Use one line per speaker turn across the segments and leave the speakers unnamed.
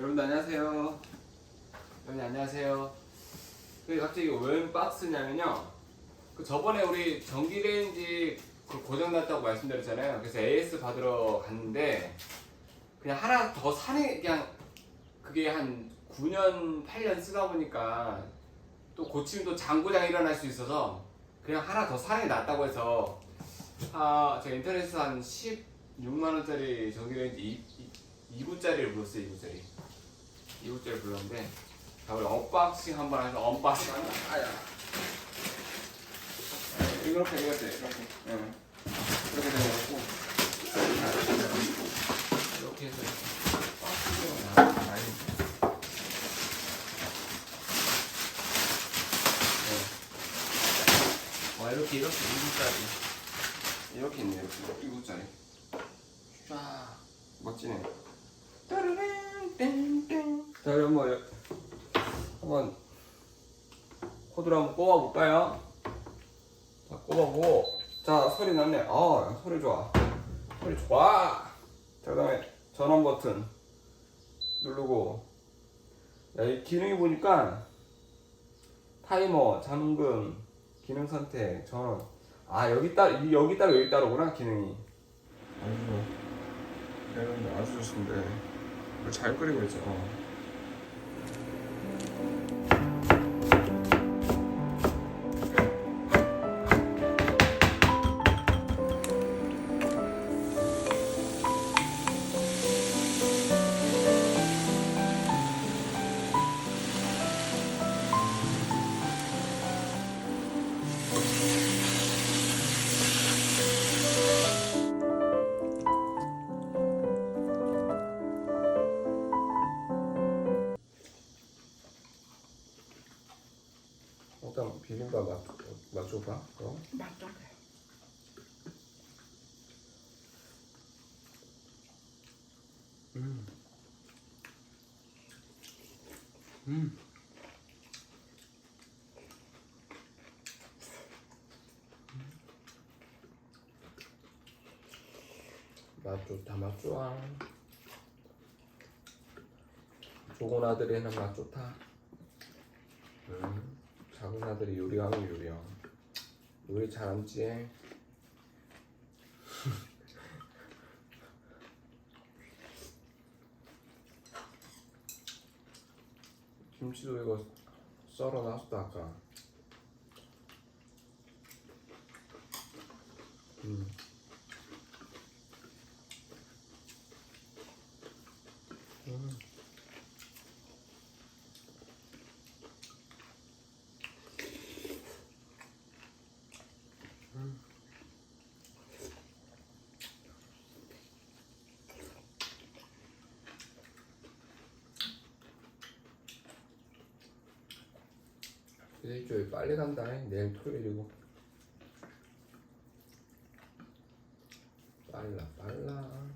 여러분들 안녕하세요. 여러분 안녕하세요. 그 갑자기 웬 박스냐면요. 그 저번에 우리 전기레인지 그 고장 났다고 말씀드렸잖아요. 그래서 AS 받으러 갔는데 그냥 하나 더 사네 그냥 그게 한 9년 8년 쓰다 보니까 또 고치면 또 장고장 일어날 수 있어서 그냥 하나 더 사는 게 낫다고 해서 아 제가 인터넷에서 한 16만 원짜리 전기레인지 2, 2구짜리를 불렀어요 2구짜리 2구짜리 불렀는데 자 우리 언박싱 한번 해서 언박싱. 아야. 이렇게 이렇게 이렇게 응. 이렇게 되고. 이렇게 해서 네. 와 이렇게 이렇게 2구짜리. 이렇게 있네 이렇게 2구짜리. 쫙. 멋지네. 따르릉 땡땡 자 그럼 뭐 여- 한번 코드를 한번 꼽아 볼까요? 자 꼽아보고 자 소리 났네 아 소리 좋아 소리 좋아 자 그다음에 전원 버튼 누르고 야, 이 기능이 보니까 타이머, 잠금, 기능 선택, 전원. 아 여기 따 이- 여기 따로 여기 따로구나 기능이. 아주 좋아. 여러분들 아주 좋습니다. 잘 끓이고 있죠. 어. 비빔밥 맛 맛줘봐. 그럼.
맞죠?
음. 음. 맛 좋다, 맛 좋아. 좋은 아들이 하는 맛 좋다. 음, 작은 아들이 요리하면 요리야. 요리 잘함지. 김치도 이거 썰어놨어 아까. 음. 음. 일주일 빨리 간다. 내일 토요일이고. 빨라 빨라.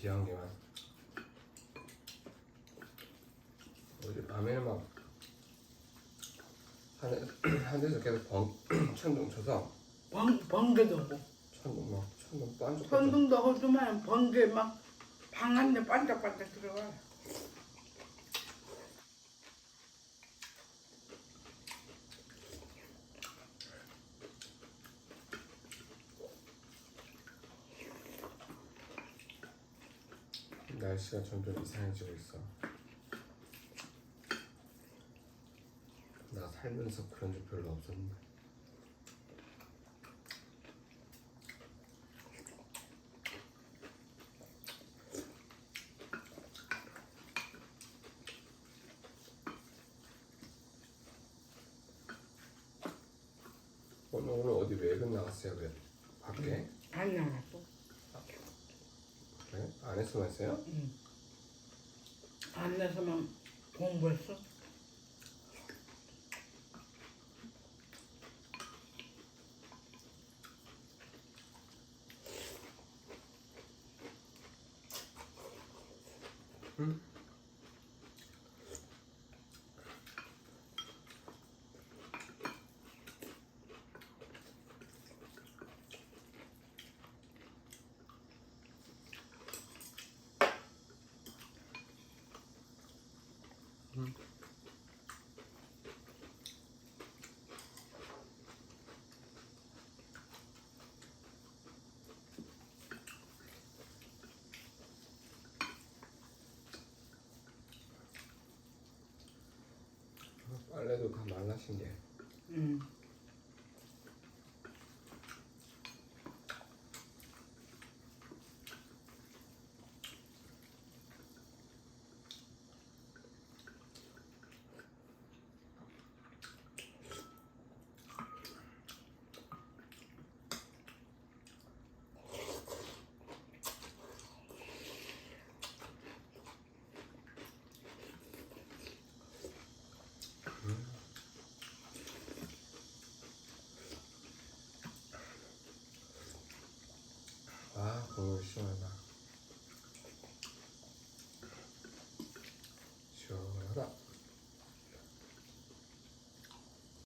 비한 게만. 어제 밤에는 막 하늘 하늘에서 계속 번 천둥 쳐서
번, 번개도 오고
천둥 막 천둥 반짝반짝.
천둥도 오지만 번개 막 방 안에 반짝반짝 들어가
날씨가 점점 이상해지고 있어. 나 살면서 그런 적 별로 없었는데. 오늘 어디 외근 나갔어요? 왜? 밖에?
안 나갔고
그래? 안에서만 했어요?
응. 안 내서만 공부했어.
빨래도 다 말라신 게.
응.
아, 국물 시원하다.